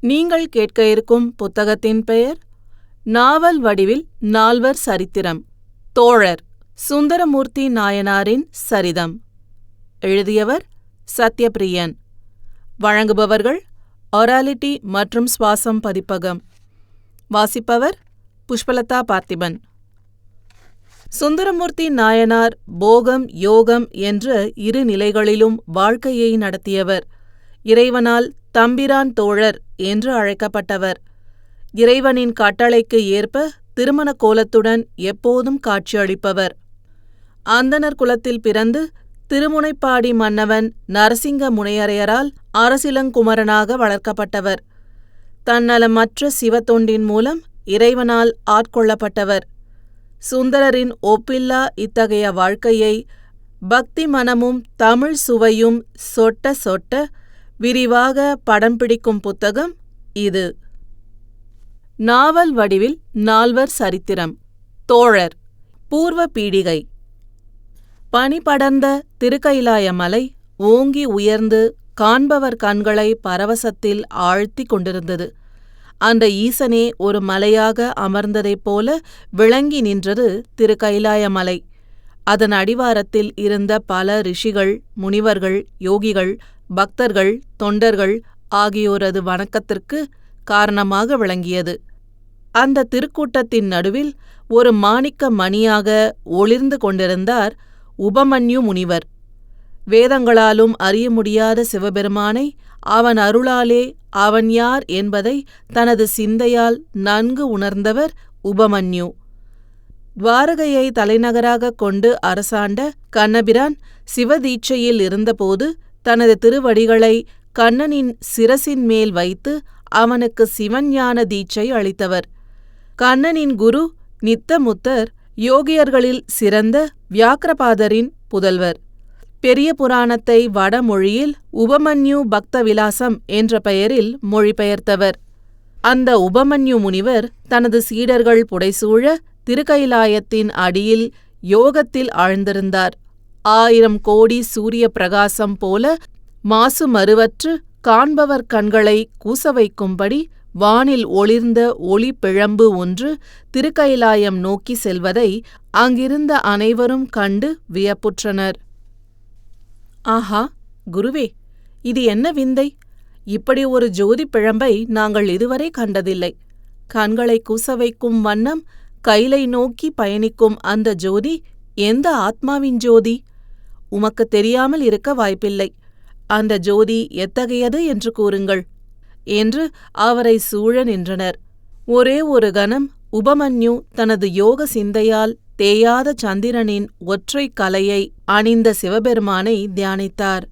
நீங்கள் கேட்க இருக்கும் புத்தகத்தின் பெயர்? நாவல் வடிவில் நால்வர் சரித்திரம். தோழர் சுந்தரமூர்த்தி நாயனாரின் சரிதம். எழுதியவர் சத்யபிரியன். வழங்குபவர்கள் ஒராலிட்டி மற்றும் சுவாசம் பதிப்பகம். வாசிப்பவர் புஷ்பலதா பார்த்திபன். சுந்தரமூர்த்தி நாயனார் போகம் யோகம் என்ற இரு நிலைகளிலும் வாழ்க்கையை நடத்தியவர். இறைவனால் தம்பிரான் தோழர் என்று அழைக்கப்பட்டவர். இறைவனின் கட்டளைக்கு ஏற்ப திருமண கோலத்துடன் எப்போதும் காட்சியளிப்பவர். அந்தணர் குலத்தில் பிறந்து திருமுனைப்பாடி மன்னவன் நரசிங்க முனையரையரால் அரசிலங்குமரனாக வளர்க்கப்பட்டவர். தன்னலமற்ற சிவத்தொண்டின் மூலம் இறைவனால் ஆட்கொள்ளப்பட்டவர். சுந்தரரின் ஒப்பில்லா இத்தகைய வாழ்க்கையை பக்தி மனமும் தமிழ் சுவையும் சொட்ட சொட்ட விரிவாக படம் பிடிக்கும் புத்தகம் இது. நாவல் வடிவில் நால்வர் சரித்திரம். தோழர். பூர்வ பீடிகை. பனிபடர்ந்த திருக்கயிலாய திருக்கைலாய மலை ஓங்கி உயர்ந்து காண்பவர் கண்களை பரவசத்தில் ஆழ்த்திக் கொண்டிருந்தது. அந்த ஈசனே ஒரு மலையாக அமர்ந்ததைப் போல விளங்கி நின்றது திருக்கைலாய மலை அதன் அடிவாரத்தில் இருந்த பல ரிஷிகள் முனிவர்கள் யோகிகள் பக்தர்கள் தொண்டர்கள் ஆகியோரது வணக்கத்திற்கு காரணமாக விளங்கியது. அந்த திருக்கூட்டத்தின் நடுவில் ஒரு மாணிக்க மணியாக ஒளிர்ந்து கொண்டிருந்தார் உபமன்யு முனிவர். வேதங்களாலும் அறிய முடியாத சிவபெருமானை அவன் அருளாலே அவன் யார் என்பதை தனது சிந்தையால் நன்கு உணர்ந்தவர் உபமன்யு. துவாரகையை தலைநகராகக் கொண்டு அரசாண்ட கண்ணபிரான் சிவதீட்சையில் இருந்தபோது தனது திருவடிகளை கண்ணனின் சிரசின் மேல் வைத்து அவனுக்கு சிவஞான தீட்சை அளித்தவர். கண்ணனின் குரு நித்தமுத்தர் யோகியர்களில் சிறந்த வியாக்கிரபாதரின் புதல்வர். பெரிய புராணத்தை வடமொழியில் உபமன்யு பக்த விலாசம் என்ற பெயரில் மொழிபெயர்த்தவர். அந்த உபமன்யு முனிவர் தனது சீடர்கள் புடைசூழ திருக்கைலாயத்தின் அடியில் யோகத்தில் ஆழ்ந்திருந்தார். ஆயிரம் கோடி சூரிய பிரகாசம் போல மாசு மறுவற்று காண்பவர் கண்களை கூச வைக்கும்படி வானில் ஒளிர்ந்த ஒளி பிழம்பு ஒன்று திருக்கைலாயம் நோக்கி செல்வதை அங்கிருந்த அனைவரும் கண்டு வியப்புற்றனர். ஆஹா குருவே இது என்ன விந்தை? இப்படி ஒரு ஜோதி பிழம்பை நாங்கள் இதுவரை கண்டதில்லை. கண்களை கூச வைக்கும் வண்ணம் கைலை நோக்கி பயணிக்கும் அந்த ஜோதி எந்த ஆத்மாவின் ஜோதி? உமக்கு தெரியாமல் இருக்க வாய்ப்பில்லை. அந்த ஜோதி எத்தகையது என்று கூறுங்கள். என்று அவரை சூழ நின்றனர். ஒரே ஒரு கணம் உபமன்யு தனது யோக சிந்தையால் தேயாத சந்திரனின் ஒற்றை கலையை அணிந்த சிவபெருமானை தியானித்தார்.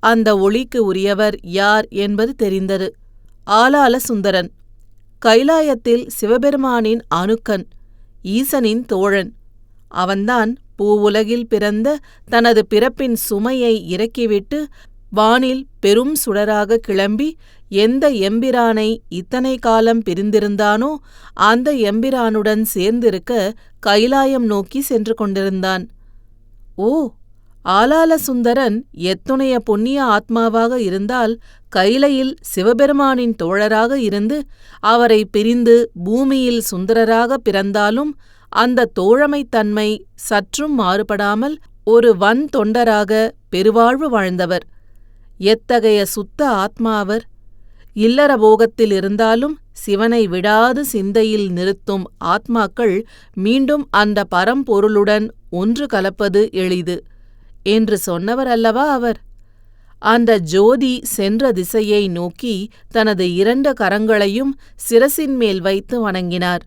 அந்த ஒளிக்கு உரியவர் யார் என்பது தெரிந்தது. ஆலால சுந்தரன். கைலாயத்தில் சிவபெருமானின் அணுக்கன் ஈசனின் தோழன். அவன்தான் பூவுலகில் பிறந்த தனது பிறப்பின் சுமையை இறக்கிவிட்டு வானில் பெரும் சுடராக கிளம்பி எந்த எம்பிரானை இத்தனை காலம் பிரிந்திருந்தானோ அந்த எம்பிரானுடன் சேர்ந்திருக்க கைலாயம் நோக்கி சென்று கொண்டிருந்தான். ஓ ஆலால சுந்தரன் எத்துணைய புண்ணிய ஆத்மாவாக இருந்தால் கைலையில் சிவபெருமானின் தோழராக இருந்து அவரை பிரிந்து பூமியில் சுந்தரராக பிறந்தாலும் அந்த தோழமைத்தன்மை சற்றும் மாறுபடாமல் ஒரு வன் தொண்டராக பெருவாழ்வு வாழ்ந்தவர். எத்தகைய சுத்த ஆத்மாவர் இல்லற போகத்தில் இருந்தாலும் சிவனை விடாது சிந்தையில் நிறுத்தும் ஆத்மாக்கள் மீண்டும் அந்த பரம்பொருளுடன் ஒன்று கலப்பது எளிது என்று சொன்னவர் அல்லவா அவர்? அந்த ஜோதி சென்ற திசையை நோக்கி தனது இரண்டு கரங்களையும் சிரசின் மேல் வைத்து வணங்கினார்.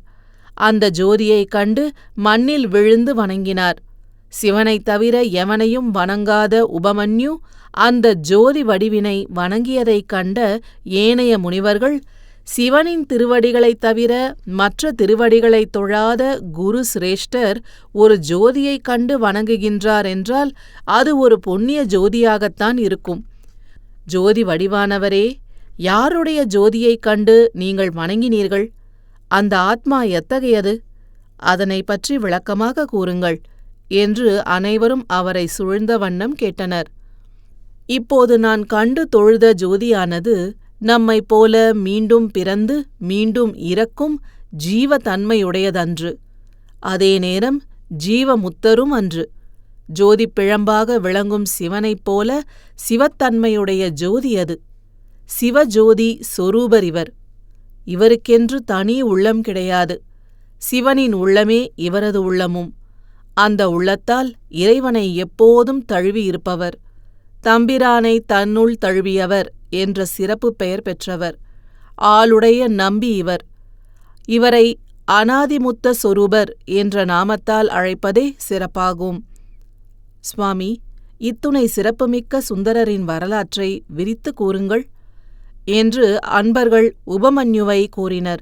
அந்த ஜோதியைக் கண்டு மண்ணில் விழுந்து வணங்கினார். சிவனைத் தவிர எவனையும் வணங்காத உபமன்யு அந்த ஜோதி வடிவினை வணங்கியதைக் கண்ட ஏனைய முனிவர்கள் சிவனின் திருவடிகளைத் தவிர மற்ற திருவடிகளைத் தொழாத குரு சிரேஷ்டர் ஒரு ஜோதியைக் கண்டு வணங்குகின்றார் என்றால் அது ஒரு புண்ணிய ஜோதியாகத்தான் இருக்கும். ஜோதி வடிவானவரே யாருடைய ஜோதியைக் கண்டு நீங்கள் வணங்கினீர்கள்? அந்த ஆத்மா எத்தகையது? அதனை பற்றி விளக்கமாக கூறுங்கள் என்று அனைவரும் அவரை சூழ்ந்த வண்ணம் கேட்டனர். இப்போது நான் கண்டு தொழுத ஜோதியானது நம்மைப் போல மீண்டும் பிறந்து மீண்டும் இறக்கும் ஜீவத்தன்மையுடையதன்று. அதே நேரம் ஜீவமுத்தரும் அன்று. ஜோதிப் பிழம்பாக விளங்கும் சிவனைப் போல சிவத்தன்மையுடைய ஜோதி அது. சிவஜோதி சொரூபர் இவர். இவருக்கென்று தனி உள்ளம் கிடையாது. சிவனின் உள்ளமே இவரது உள்ளமும். அந்த உள்ளத்தால் இறைவனை எப்போதும் தழுவியிருப்பவர். தம்பிரானை தன்னுள் தழுவியவர் என்ற சிறப்பு பெயர் பெற்றவர். ஆளுடைய நம்பி இவர். இவரை அனாதிமுத்த சொரூபர் என்ற நாமத்தால் அழைப்பதே சிறப்பாகும். சுவாமி இத்துணை சிறப்புமிக்க சுந்தரரின் வரலாற்றை விரித்து கூறுங்கள். என்று அன்பர்கள் உபமன்யுவை கூறினர்.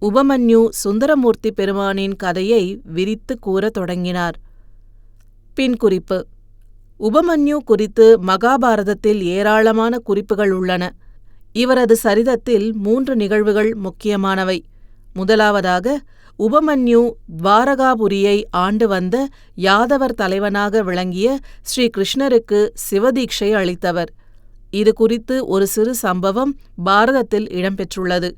உபமன்யு சுந்தரமூர்த்தி பெருமானின் கதையை விரித்து கூறத் தொடங்கினார். பின் குறிப்பு. உபமன்யு குறித்து மகாபாரதத்தில் ஏராளமான குறிப்புகள் உள்ளன. இவரது சரிதத்தில் மூன்று நிகழ்வுகள் முக்கியமானவை. முதலாவதாக உபமன்யு துவாரகாபுரியை ஆண்டு வந்த யாதவர் தலைவனாக விளங்கிய ஸ்ரீ கிருஷ்ணருக்கு சிவதீட்சை அளித்தவர். இது குறித்து ஒரு சிறு சம்பவம் பாரதத்தில் இடம்பெற்றுள்ளது.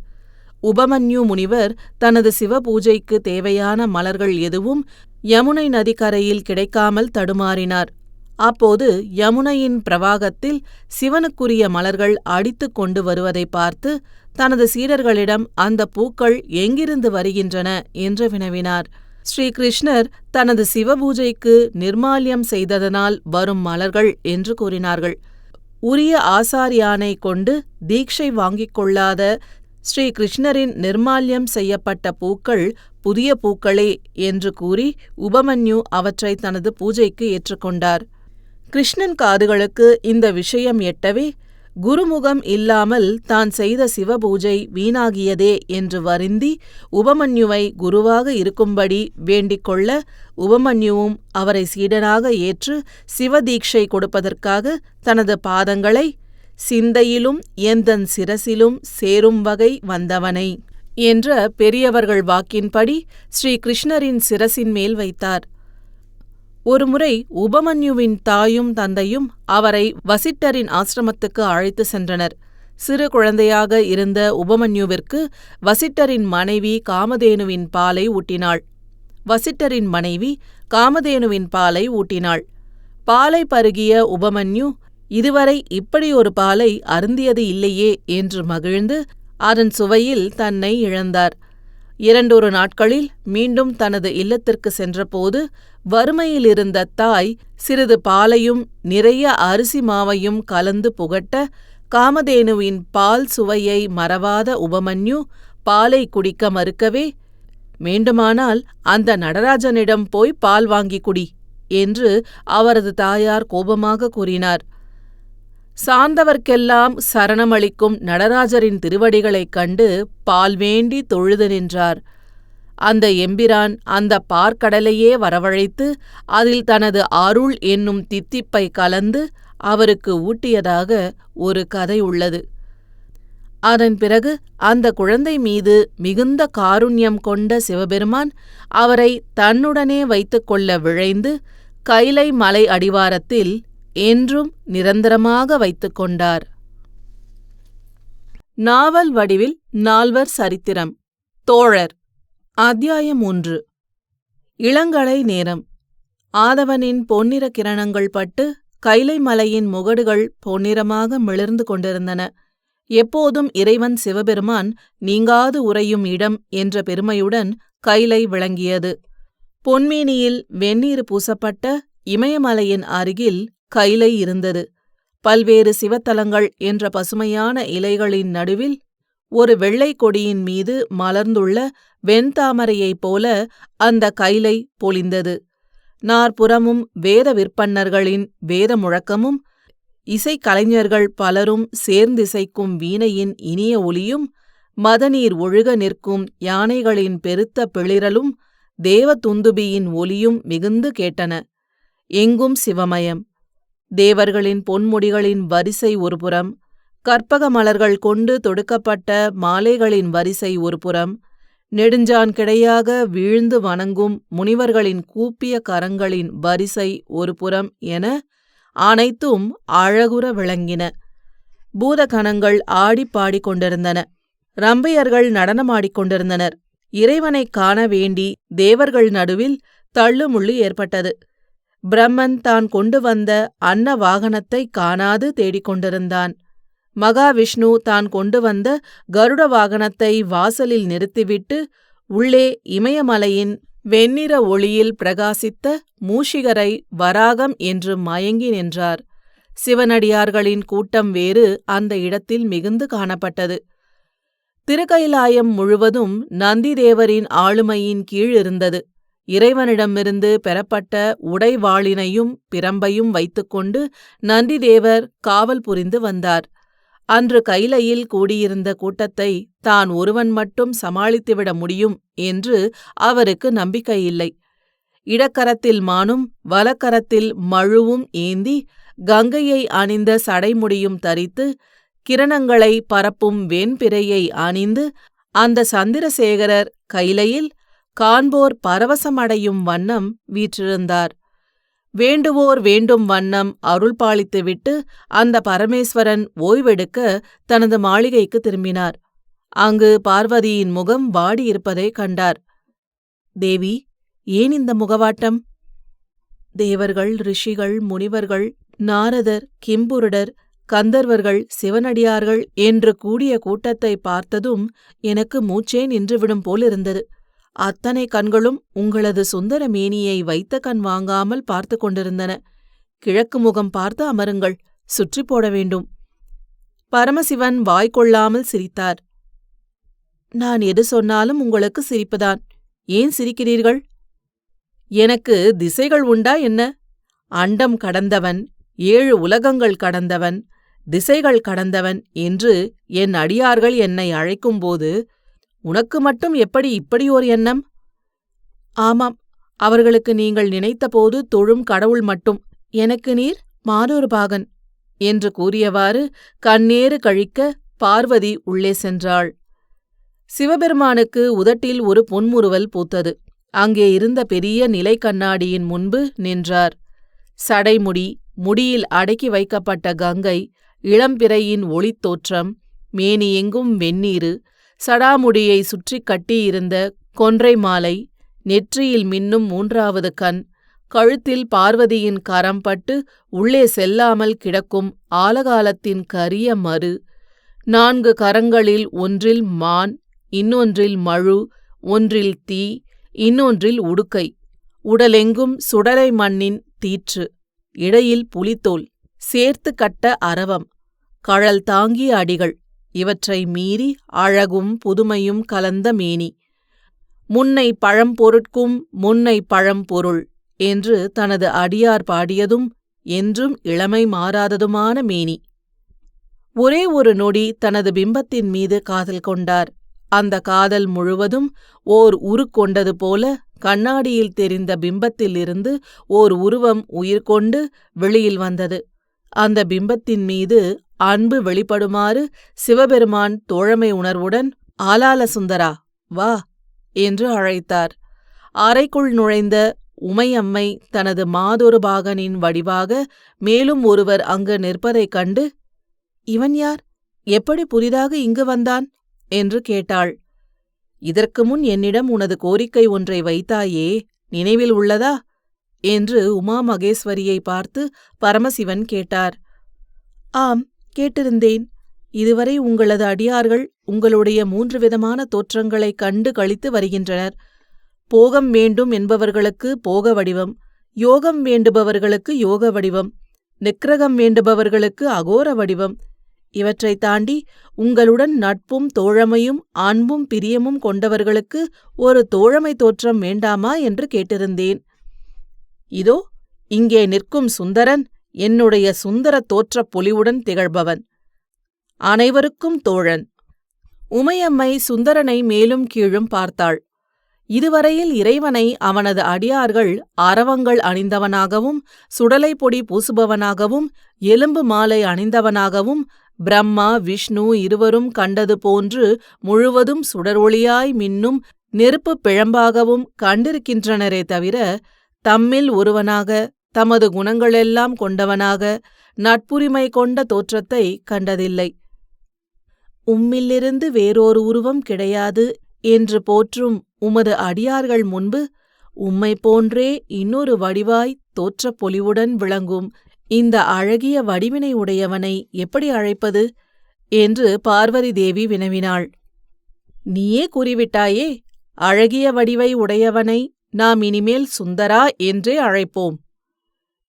உபமன்யு முனிவர் தனது சிவபூஜைக்கு தேவையான மலர்கள் எதுவும் யமுனை நதிக்கரையில் கிடைக்காமல் தடுமாறினார். அப்போது யமுனையின் பிரவாகத்தில் சிவனுக்குரிய மலர்கள் அடித்துக் கொண்டு வருவதை பார்த்து தனது சீடர்களிடம் அந்த பூக்கள் எங்கிருந்து வருகின்றன என்று வினவினார். ஸ்ரீகிருஷ்ணர் தனது சிவபூஜைக்கு நிர்மால்யம் செய்ததனால் வரும் மலர்கள் என்று கூறினார்கள். உரிய ஆசாரியானை கொண்டு தீட்சை வாங்கிக் கொள்ளாத ஸ்ரீ கிருஷ்ணரின் நிர்மால்யம் செய்யப்பட்ட பூக்கள் புதிய பூக்களே என்று கூறி உபமன்யு அவற்றை தனது பூஜைக்கு ஏற்றுக்கொண்டார். கிருஷ்ணன் காதுகளுக்கு இந்த விஷயம் எட்டவே குருமுகம் இல்லாமல் தான் செய்த சிவபூஜை வீணாகியதே என்று வருந்தி உபமன்யுவை குருவாக இருக்கும்படி வேண்டிக் கொள்ள உபமன்யுவும் அவரை சீடனாக ஏற்று சிவதீட்சை கொடுப்பதற்காக தனது பாதங்களை சிந்தையிலும் எந்தன் சிரசிலும் சேரும் வகை வந்தவனை. என்ற பெரியவர்கள் வாக்கின்படி ஸ்ரீ கிருஷ்ணரின் சிரசின் மேல் வைத்தார். ஒருமுறை உபமன்யுவின் தாயும் தந்தையும் அவரை வசிட்டரின் ஆசிரமத்துக்கு அழைத்து சென்றனர். சிறு குழந்தையாக இருந்த உபமன்யுவிற்கு வசிட்டரின் மனைவி காமதேனுவின் பாலை ஊட்டினாள். வசிட்டரின் மனைவி காமதேனுவின் பாலை ஊட்டினாள். பாலை பருகிய உபமன்யு இதுவரை இப்படி ஒரு பாலை அருந்தியது இல்லையே என்று மகிழ்ந்து அதன் சுவையில் தன்னை இழந்தார். இரண்டொரு நாட்களில் மீண்டும் தனது இல்லத்திற்கு சென்றபோது வறுமையிலிருந்த தாய் சிறிது பாலையும் நிறைய அரிசி மாவையும் கலந்து புகட்ட காமதேனுவின் பால் சுவையை மறவாத உபமன்யு பாலை குடிக்க மறுக்கவே வேண்டுமானால் அந்த நடராஜனிடம் போய் பால் வாங்கி குடி என்று அவரது தாயார் கோபமாக கூறினார். சார்ந்தவர்க்கெல்லாம் சரணமளிக்கும் நடராஜரின் திருவடிகளைக் கண்டு பால் வேண்டி தொழுது நின்றார். அந்த எம்பிரான் அந்த பார்க்கடலையே வரவழைத்து அதில் தனது அருள் என்னும் தித்திப்பை கலந்து அவருக்கு ஊட்டியதாக ஒரு கதை உள்ளது. அதன் பிறகு அந்த குழந்தை மீது மிகுந்த காருண்யம் கொண்ட சிவபெருமான் அவரை தன்னுடனே வைத்துக்கொள்ள விழைந்து கைலை மலை அடிவாரத்தில் என்றும் நிரந்தரமாக வைத்துக் கொண்டார். நாவல் வடிவில் நால்வர் சரித்திரம். தோழர். அத்தியாயம் ஒன்று. இளங்கலை நேரம். ஆதவனின் பொன்னிற கிரணங்கள் பட்டு கைலை மலையின் முகடுகள் பொன்னிறமாக மிளிர்ந்து கொண்டிருந்தன. எப்போதும் இறைவன் சிவபெருமான் நீங்காது உறையும் இடம் என்ற பெருமையுடன் கைலை விளங்கியது. பொன்மேனியில் வெந்நீர் பூசப்பட்ட இமயமலையின் அருகில் கைலை இருந்தது. பல்வேறு சிவத்தலங்கள் என்ற பசுமையான இலைகளின் நடுவில் ஒரு வெள்ளை கொடியின் மீது மலர்ந்துள்ள வெண்தாமரையைப் போல அந்த கைலை பொலிந்தது. நாற்புறமும் வேத விற்பன்னர்களின் வேத முழக்கமும் இசைக்கலைஞர்கள் பலரும் சேர்ந்திசைக்கும் வீணையின் இனிய ஒலியும் மதநீர் ஒழுக நிற்கும் யானைகளின் பெருத்த பிளிரலும் தேவ துந்துபியின் ஒலியும் மிகுந்து கேட்டன. எங்கும் சிவமயம். தேவர்களின் பொன்முடிகளின் வரிசை ஒருபுறம் கற்பக மலர்கள் கொண்டு தொடுக்கப்பட்ட மாலைகளின் வரிசை ஒருபுறம் நெடுஞ்சான் கிடையாக வீழ்ந்து வணங்கும் முனிவர்களின் கூப்பிய கரங்களின் வரிசை ஒருபுறம் என அனைத்தும் அழகுற விளங்கின. பூதகணங்கள் ஆடிப் பாடிக் கொண்டிருந்தன. ரம்பையர்கள் நடனமாடிக் கொண்டிருந்தனர். இறைவனைக் காண வேண்டி தேவர்கள் நடுவில் தள்ளுமுள்ளு ஏற்பட்டது. பிரம்மன் தான் கொண்டு வந்த அன்ன வாகனத்தைக் காணாது தேடிக் கொண்டிருந்தான் மகாவிஷ்ணு தான் கொண்டு வந்த கருட வாகனத்தை வாசலில் நிறுத்திவிட்டு உள்ளே இமயமலையின் வெண்ணிற ஒளியில் பிரகாசித்த மூஷிகரை வராகம் என்று மயங்கி நின்றார். சிவனடியார்களின் கூட்டம் வேறு அந்த இடத்தில் மிகுந்து காணப்பட்டது. திருக்கைலாயம் முழுவதும் நந்திதேவரின் ஆளுமையின் கீழ் இருந்தது இறைவனிடமிருந்து பெறப்பட்ட உடைவாளினையும் பிரம்பையும் வைத்துக்கொண்டு நந்திதேவர் காவல் புரிந்து வந்தார். அன்று கைலையில் கூடியிருந்த கூட்டத்தை தான் ஒருவன் மட்டும் சமாளித்துவிட முடியும் என்று அவருக்கு நம்பிக்கையில்லை. இடக்கரத்தில் மானும் வலக்கரத்தில் மழுவும் ஏந்தி கங்கையை அணிந்த சடைமுடியும் தரித்து கிரணங்களை பரப்பும் வெண்பிறையை அணிந்து அந்த சந்திரசேகரர் கைலையில் காண்போர் பரவசமடையும் வண்ணம் வீற்றிருந்தார். வேண்டுவோர் வேண்டும் வண்ணம் அருள் பாலித்துவிட்டு அந்த பரமேஸ்வரன் ஓய்வெடுக்க தனது மாளிகைக்கு திரும்பினார். அங்கு பார்வதியின் முகம் வாடியிருப்பதை கண்டார். தேவி ஏன் இந்த முகவாட்டம்? தேவர்கள் ரிஷிகள் முனிவர்கள் நாரதர் கிம்புருடர் கந்தர்வர்கள் சிவனடியார்கள் என்று கூடிய கூட்டத்தை பார்த்ததும் எனக்கு மூச்சே நின்றுவிடும் போலிருந்தது. அத்தனை கண்களும் உங்களது சுந்தர மேனியை வைத்த கண் வாங்காமல் பார்த்து கொண்டிருந்தன. கிழக்கு முகம் பார்த்து அமருங்கள் சுற்றி போட வேண்டும். பரமசிவன் வாய்க்கொள்ளாமல் சிரித்தார். நான் எது சொன்னாலும் உங்களுக்கு சிரிப்புதான். ஏன் சிரிக்கிறீர்கள்? எனக்கு திசைகள் உண்டா என்ன? அண்டம் கடந்தவன் ஏழு உலகங்கள் கடந்தவன் திசைகள் கடந்தவன் என்று என் அடியார்கள் என்னை அழைக்கும்போது உனக்கு மட்டும் எப்படி இப்படி எண்ணம்? ஆமாம் அவர்களுக்கு நீங்கள் நினைத்தபோது தொழும் கடவுள் மட்டும். எனக்கு நீர் மானொரு பாகன். என்று கூறியவாறு கண்ணேறு கழிக்க பார்வதி உள்ளே சென்றாள். சிவபெருமானுக்கு உதட்டில் ஒரு பொன்முறுவல் பூத்தது. அங்கே இருந்த பெரிய நிலை கண்ணாடியின் முன்பு நின்றார். சடைமுடி முடியில் அடக்கி வைக்கப்பட்ட கங்கை இளம்பிறையின் ஒளித்தோற்றம் மேனியெங்கும் வெந்நீரு சடாமுடியை சுற்றிக் கட்டியிருந்த கொன்றை மாலை நெற்றியில் மின்னும் மூன்றாவது கண் கழுத்தில் பார்வதியின் கரம் பட்டு உள்ளே செல்லாமல் கிடக்கும் ஆலகாலத்தின் கரிய மறு நான்கு கரங்களில் ஒன்றில் மான் இன்னொன்றில் மழு ஒன்றில் தீ இன்னொன்றில் உடுக்கை உடலெங்கும் சுடலை மண்ணின் தீற்று இடையில் புலித்தோல் சேர்த்து கட்ட அரவம் கழல் தாங்கிய அடிகள் இவற்றை மீறி அழகும் புதுமையும் கலந்த மேனி. முன்னை பழம்பொருட்கும் முன்னை பழம்பொருள் என்று தனது அடியார் பாடியதும் என்றும் இளமை மாறாததுமான மேனி. ஒரே ஒரு நொடி தனது பிம்பத்தின் மீது காதல் கொண்டார். அந்த காதல் முழுவதும் ஓர் உருக்கொண்டது போல கண்ணாடியில் தெரிந்த பிம்பத்திலிருந்து ஓர் உருவம் உயிர் கொண்டு வெளியில் வந்தது. அந்த பிம்பத்தின் மீது அன்பு வெளிப்படுமாறு சிவபெருமான் தோழமை உணர்வுடன் ஆலால சுந்தரா வா என்று அழைத்தார். அறைக்குள் நுழைந்த உமையம்மை தனது மாதொரு பாகனின் வடிவாக மேலும் ஒருவர் அங்கு நிற்பதைக் கண்டு இவன் யார்? எப்படி புதிதாக இங்கு வந்தான்? என்று கேட்டாள். இதற்கு முன் என்னிடம் உனது கோரிக்கை ஒன்றை வைத்தாயே நினைவில் உள்ளதா? என்று உமா மகேஸ்வரியை பார்த்து பரமசிவன் கேட்டார். ஆம் கேட்டிருந்தேன். இதுவரை உங்களது அடியார்கள் உங்களுடைய மூன்று விதமான தோற்றங்களைக் கண்டு கழித்து வருகின்றனர். போகம் வேண்டும் என்பவர்களுக்கு போக வடிவம் யோகம் வேண்டுபவர்களுக்கு யோக வடிவம் நிக்கிரகம் வேண்டுபவர்களுக்கு அகோர வடிவம். இவற்றைத் தாண்டி உங்களுடன் நட்பும் தோழமையும் அன்பும் பிரியமும் கொண்டவர்களுக்கு ஒரு தோழமை தோற்றம் வேண்டாமா என்று கேட்டிருந்தேன். இதோ இங்கே நிற்கும் சுந்தரன் என்னுடைய சுந்தர தோற்றப் பொலிவுடன் திகழ்பவன். அனைவருக்கும் தோழன். உமையம்மை சுந்தரனை மேலும் கீழும் பார்த்தாள். இதுவரையில் இறைவனை அவனது அடியார்கள் அரவங்கள் அணிந்தவனாகவும் சுடலை பொடி பூசுபவனாகவும் எலும்பு மாலை அணிந்தவனாகவும் பிரம்மா விஷ்ணு இருவரும் கண்டது போன்று முழுவதும் சுடரொளியாய் மின்னும் நெருப்புப் பிழம்பாகவும் கண்டிருக்கின்றனரே தவிர தம்மில் ஒருவனாக தமது குணங்களெல்லாம் கொண்டவனாக நட்புரிமை கொண்ட தோற்றத்தை கண்டதில்லை. உம்மிலிருந்து வேறொரு உருவம் கிடையாது என்று போற்றும் உமது அடியார்கள் முன்பு உம்மை போன்றே இன்னொரு வடிவாய் தோற்றப் பொலிவுடன் விளங்கும் இந்த அழகிய வடிவினை உடையவனை எப்படி அழைப்பது? என்று பார்வதி தேவி வினவினாள். நீயே கூறிவிட்டாயே அழகிய வடிவை உடையவனை நாம் இனிமேல் சுந்தரா என்றே அழைப்போம்.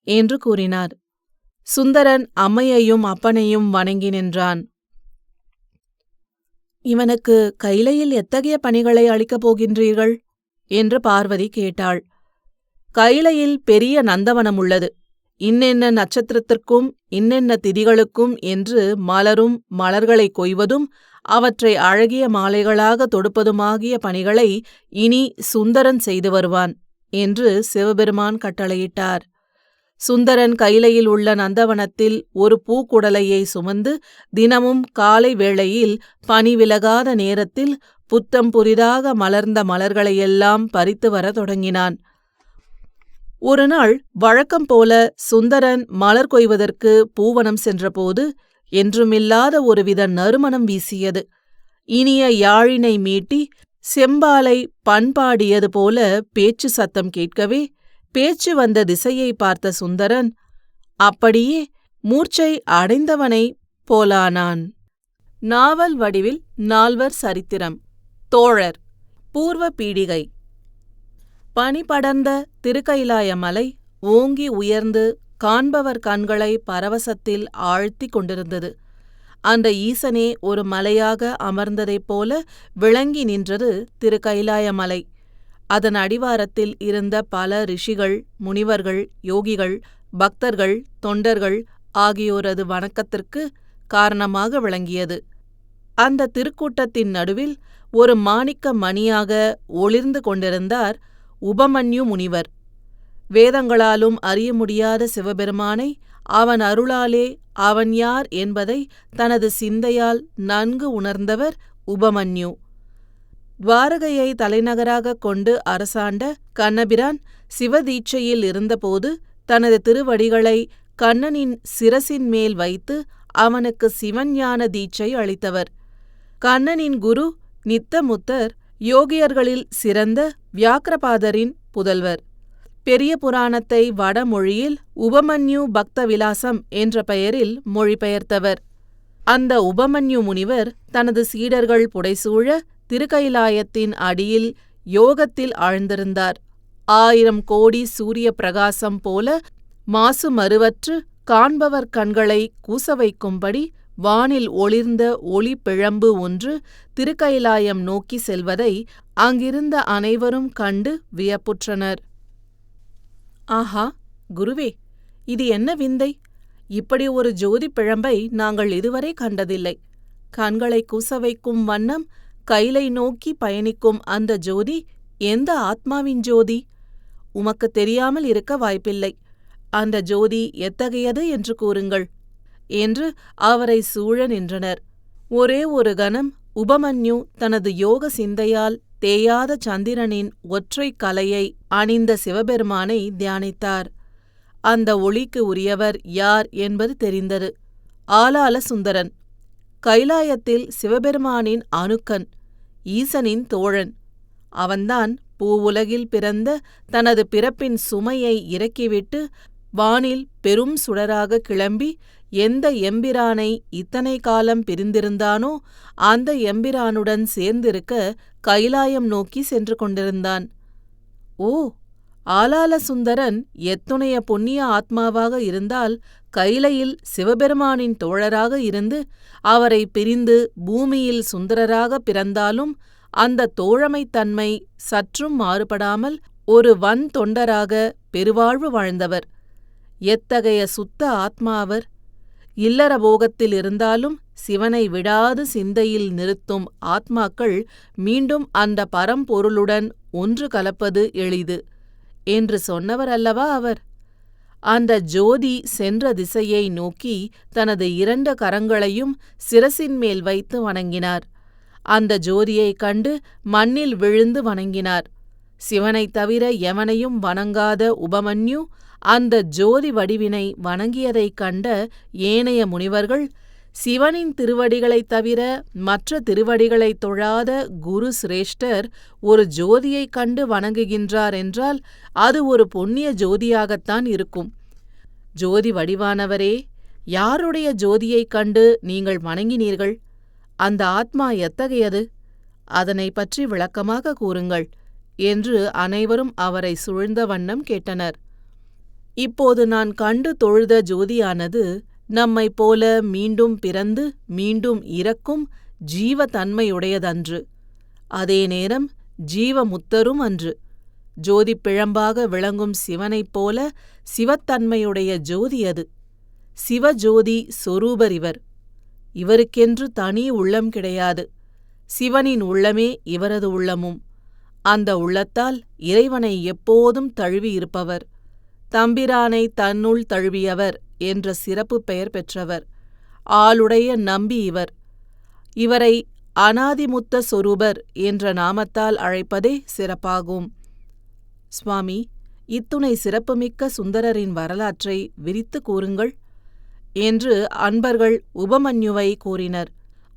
என்று கூறினார். சுந்தரன் அம்மையையும் அப்பனையும் வணங்கி நின்றான். இவனுக்கு கைலையில் எத்தகைய பணிகளை அளிக்கப் போகின்றீர்கள்? என்று பார்வதி கேட்டாள். கைலையில் பெரிய நந்தவனம் உள்ளது. இன்னென்ன நட்சத்திரத்திற்கும் இன்னென்ன திதிகளுக்கும் என்று மலரும் மலர்களை கொய்வதும் அவற்றை அழகிய மாலைகளாக தொடுப்பதுமாகிய பணிகளை இனி சுந்தரன் செய்து வருவான் என்று சிவபெருமான் கட்டளையிட்டார். சுந்தரன் கைலையில் உள்ள நந்தவனத்தில் ஒரு பூக்குடலையை சுமந்து தினமும் காலை வேளையில் பனி விலகாத நேரத்தில் புத்தம் புதிதாக மலர்ந்த மலர்களையெல்லாம் பறித்து வர தொடங்கினான். ஒரு நாள் வழக்கம் போல சுந்தரன் மலர் கொய்வதற்கு பூவனம் சென்றபோது என்றுமில்லாத ஒருவித நறுமணம் வீசியது. இனிய யாழினை மீட்டி செம்பாலை பண்பாடியது போல பேச்சு சத்தம் கேட்கவே பேச்சு வந்த திசையை பார்த்த சுந்தரன் அப்படியே மூர்ச்சை அடைந்தவனைப் போலானான். நாவல் வடிவில் நால்வர் சரித்திரம். தோழர் பூர்வ பீடிகை. பனிபடர்ந்த திருக்கைலாய மலை ஓங்கி உயர்ந்து காண்பவர் கண்களை பரவசத்தில் ஆழ்த்திக் கொண்டிருந்தது. அந்த ஈசனே ஒரு மலையாக அமர்ந்ததைப் போல விளங்கி நின்றது திருக்கைலாய மலை. அதன் அடிவாரத்தில் இருந்த பல ரிஷிகள் முனிவர்கள் யோகிகள் பக்தர்கள் தொண்டர்கள் ஆகியோரது வணக்கத்திற்கு காரணமாக விளங்கியது. அந்த திருக்கூட்டத்தின் நடுவில் ஒரு மாணிக்க மணியாக ஒளிர்ந்து கொண்டிருந்தார் உபமன்யு முனிவர். வேதங்களாலும் அறிய முடியாத சிவபெருமானை அவன் அருளாலே அவன் யார் என்பதை தனது சிந்தையால் நன்கு உணர்ந்தவர் உபமன்யு. துவாரகையை தலைநகராகக் கொண்டு அரசாண்ட கண்ணபிரான் சிவதீட்சையில் இருந்தபோது தனது திருவடிகளை கண்ணனின் சிரசின் மேல் வைத்து அவனுக்கு சிவஞான தீட்சை அளித்தவர். கண்ணனின் குரு நித்தமுத்தர் யோகியர்களில் சிறந்த வியாக்கிரபாதரின் புதல்வர். பெரிய புராணத்தை வடமொழியில் உபமன்யு பக்த விலாசம் என்ற பெயரில் மொழிபெயர்த்தவர். அந்த உபமன்யு முனிவர் தனது சீடர்கள் புடைசூழ திருக்கைலாயத்தின் அடியில் யோகத்தில் ஆழ்ந்திருந்தார். ஆயிரம் கோடி சூரிய பிரகாசம் போல மாசு மறுவற்று காண்பவர் கண்களை கூச வைக்கும்படி வானில் ஒளிர்ந்த ஒளி பிழம்பு ஒன்று திருக்கைலாயம் நோக்கி செல்வதை அங்கிருந்த அனைவரும் கண்டு வியப்புற்றனர். ஆஹா குருவே இது என்ன விந்தை? இப்படி ஒரு ஜோதி பிழம்பை நாங்கள் இதுவரை கண்டதில்லை. கண்களை கூச வைக்கும் வண்ணம் கைலை நோக்கி பயணிக்கும் அந்த ஜோதி எந்த ஆத்மாவின் ஜோதி? உமக்கு தெரியாமல் இருக்க வாய்ப்பில்லை. அந்த ஜோதி எத்தகையது என்று கூறுங்கள். என்று அவரை சூழ நின்றனர். ஒரே ஒரு கணம் உபமன்யு தனது யோக சிந்தையால் தேயாத சந்திரனின் ஒற்றை கலையை அணிந்த சிவபெருமானை தியானித்தார். அந்த ஒளிக்கு உரியவர் யார் என்பது தெரிந்தது. ஆலால சுந்தரன். கைலாயத்தில் சிவபெருமானின் அணுக்கன் ஈசனின் தோழன். அவன்தான் பூவுலகில் பிறந்த தனது பிறப்பின் சுமையை இறக்கிவிட்டு வானில் பெரும் சுடராக கிளம்பி எந்த எம்பிரானை இத்தனை காலம் பிரிந்திருந்தானோ அந்த எம்பிரானுடன் சேர்ந்திருக்க கைலாயம் நோக்கி சென்று கொண்டிருந்தான். ஓ ஆலால சுந்தரன் எத்துணைய புண்ணிய ஆத்மாவாக இருந்தால் கைலையில் சிவபெருமானின் தோழராக இருந்து அவரை பிரிந்து பூமியில் சுந்தரராக பிறந்தாலும் அந்த தோழமைத்தன்மை சற்றும் மாறுபடாமல் ஒரு வன் தொண்டராக பெருவாழ்வு வாழ்ந்தவர். எத்தகைய சுத்த ஆத்மா அவர்? இல்லற போகத்தில் இருந்தாலும் சிவனை விடாது சிந்தையில் நிறுத்தும் ஆத்மாக்கள் மீண்டும் அந்த பரம்பொருளுடன் ஒன்று கலப்பது எளிது. என்று சொன்னவர் அல்லவா அவர்? அந்த ஜோதி சென்ற திசையை நோக்கி தனது இரண்டு கரங்களையும் சிரசின் மேல் வைத்து வணங்கினார். அந்த ஜோதியைக் கண்டு மண்ணில் விழுந்து வணங்கினார். சிவனைத் தவிர எவனையும் வணங்காத உபமன்யு அந்த ஜோதி வடிவினை வணங்கியதைக் கண்ட ஏனைய முனிவர்கள் சிவனின் திருவடிகளைத் தவிர மற்ற திருவடிகளைத் தொழாத குரு சிரேஷ்டர் ஒரு ஜோதியைக் கண்டு வணங்குகின்றார் என்றால் அது ஒரு புண்ணிய ஜோதியாகத்தான் இருக்கும். ஜோதி வடிவானவரே யாருடைய ஜோதியைக் கண்டு நீங்கள் வணங்கினீர்கள்? அந்த ஆத்மா எத்தகையது? அதனை பற்றி விளக்கமாக கூறுங்கள் என்று அனைவரும் அவரை சூழ்ந்த வண்ணம் கேட்டனர். இப்போது நான் கண்டு தொழுத ஜோதியானது நம்மைப் போல மீண்டும் பிறந்து மீண்டும் இறக்கும் ஜீவ தன்மையுடையதன்று அதே நேரம் ஜீவமுத்தரும் அன்று. ஜோதி பிழம்பாக விளங்கும் சிவனைப் போல சிவத்தன்மையுடைய ஜோதி அது. சிவஜோதி சொரூபர் இவர். இவருக்கென்று தனி உள்ளம் கிடையாது. சிவனின் உள்ளமே இவரது உள்ளமும். அந்த உள்ளத்தால் இறைவனை எப்போதும் தழுவியிருப்பவர் தம்பிரானை தன்னுள் தழுவியவர். என்ற சிறப்பு பெயர் பெற்றவர். ஆளுடைய நம்பி இவர். இவரை அனாதிமுத்த சொரூபர் என்ற நாமத்தால் அழைப்பதே சிறப்பாகும். சுவாமி இத்துணை சிறப்புமிக்க சுந்தரரின் வரலாற்றை விரித்து கூறுங்கள் என்று அன்பர்கள் உபமன்யுவை கூறினர்.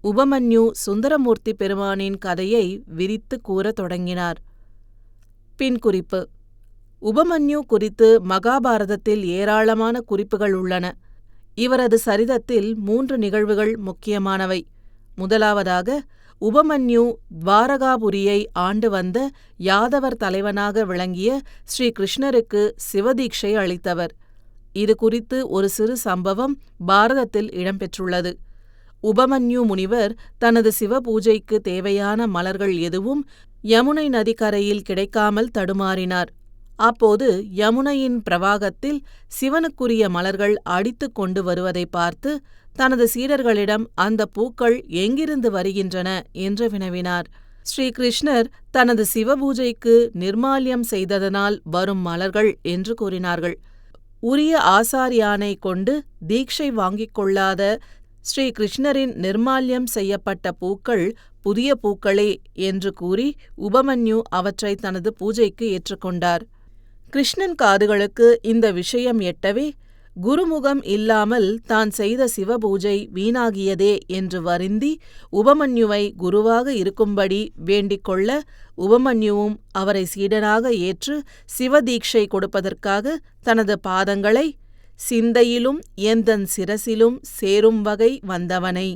உபமன்யு சுந்தரமூர்த்தி பெருமானின் கதையை விரித்து கூறத் தொடங்கினார். பின் குறிப்பு. உபமன்யு குறித்து மகாபாரதத்தில் ஏராளமான குறிப்புகள் உள்ளன. இவரது சரிதத்தில் மூன்று நிகழ்வுகள் முக்கியமானவை. முதலாவதாக உபமன்யு துவாரகாபுரியை ஆண்டு வந்த யாதவர் தலைவனாக விளங்கிய ஸ்ரீ கிருஷ்ணருக்கு சிவதீட்சை அளித்தவர். இது குறித்து ஒரு சிறு சம்பவம் பாரதத்தில் இடம்பெற்றுள்ளது. உபமன்யு முனிவர் தனது சிவபூஜைக்கு தேவையான மலர்கள் எதுவும் யமுனை நதிக்கரையில் கிடைக்காமல் தடுமாறினார். அப்போது யமுனையின் பிரவாகத்தில் சிவனுக்குரிய மலர்கள் அடித்து கொண்டு வருவதை பார்த்து தனது சீடர்களிடம் அந்த பூக்கள் எங்கிருந்து வருகின்றன என்று வினவினார். ஸ்ரீகிருஷ்ணர் தனது சிவபூஜைக்கு நிர்மால்யம் செய்ததனால் வரும் மலர்கள் என்று கூறினார்கள். உரிய ஆசாரியானை கொண்டு தீட்சை வாங்கிக் கொள்ளாத ஸ்ரீகிருஷ்ணரின் நிர்மால்யம் செய்யப்பட்ட பூக்கள் புதிய பூக்களே என்று கூறி உபமன்யு அவற்றை தனது பூஜைக்கு ஏற்றுக்கொண்டார். கிருஷ்ணன் காதுகளுக்கு இந்த விஷயம் எட்டவே குருமுகம் இல்லாமல் தான் செய்த சிவபூஜை வீணாகியதே என்று வருந்தி உபமன்யுவை குருவாக இருக்கும்படி வேண்டிக் கொள்ள உபமன்யுவும் அவரை சீடனாக ஏற்று சிவதீட்சை கொடுப்பதற்காக தனது பாதங்களை சிந்தையிலும் எந்தன் சிரசிலும் சேரும் வகை வந்தவனை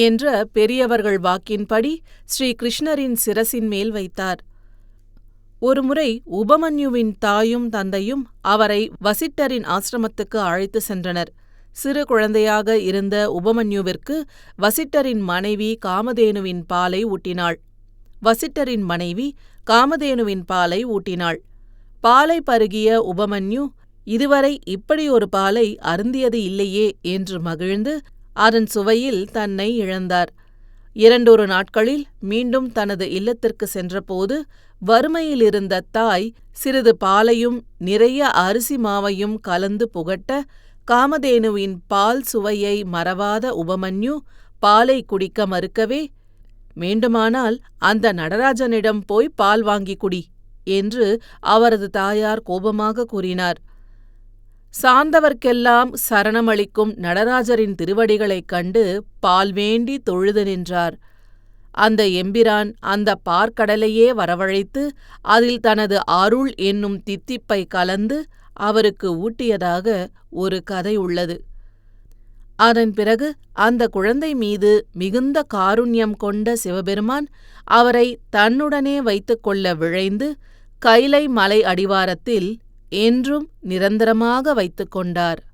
என்ற பெரியவர்கள் வாக்கின்படி ஸ்ரீ கிருஷ்ணரின் சிரசின் மேல் வைத்தார். ஒருமுறை உபமன்யுவின் தாயும் தந்தையும் அவரை வசிட்டரின் ஆசிரமத்துக்கு அழைத்து சென்றனர். சிறு குழந்தையாக இருந்த உபமன்யுவிற்கு வசிட்டரின் மனைவி காமதேனுவின் பாலை ஊட்டினாள். வசிட்டரின் மனைவி காமதேனுவின் பாலை ஊட்டினாள். பாலை பருகிய உபமன்யு இதுவரை இப்படி ஒரு பாலை அருந்தியது இல்லையே என்று மகிழ்ந்து அதன் சுவையில் தன்னை இழந்தார். இரண்டொரு நாட்களில் மீண்டும் தனது இல்லத்திற்கு சென்றபோது வறுமையிலிருந்த தாய் சிறிது பாலையும் நிறைய அரிசி மாவையும் கலந்து புகட்ட காமதேனுவின் பால் சுவையை மறவாத உபமன்யு பாலை குடிக்க மறுக்கவே வேண்டுமானால் அந்த நடராஜனிடம் போய் பால் வாங்கி குடி என்று அவரது தாயார் கோபமாக கூறினார். சார்ந்தவர்க்கெல்லாம் சரணமளிக்கும் நடராஜரின் திருவடிகளைக் கண்டு பால் வேண்டி தொழுது நின்றார். அந்த எம்பிரான் அந்த பார்க்கடலையே வரவழைத்து அதில் தனது அருள் என்னும் தித்திப்பை கலந்து அவருக்கு ஊட்டியதாக ஒரு கதை உள்ளது. அதன் பிறகு அந்த குழந்தை மீது மிகுந்த காருண்யம் கொண்ட சிவபெருமான் அவரை தன்னுடனே வைத்துக்கொள்ள விழைந்து கைலை மலை அடிவாரத்தில் என்றும் நிரந்தரமாக வைத்துக் கொண்டார்.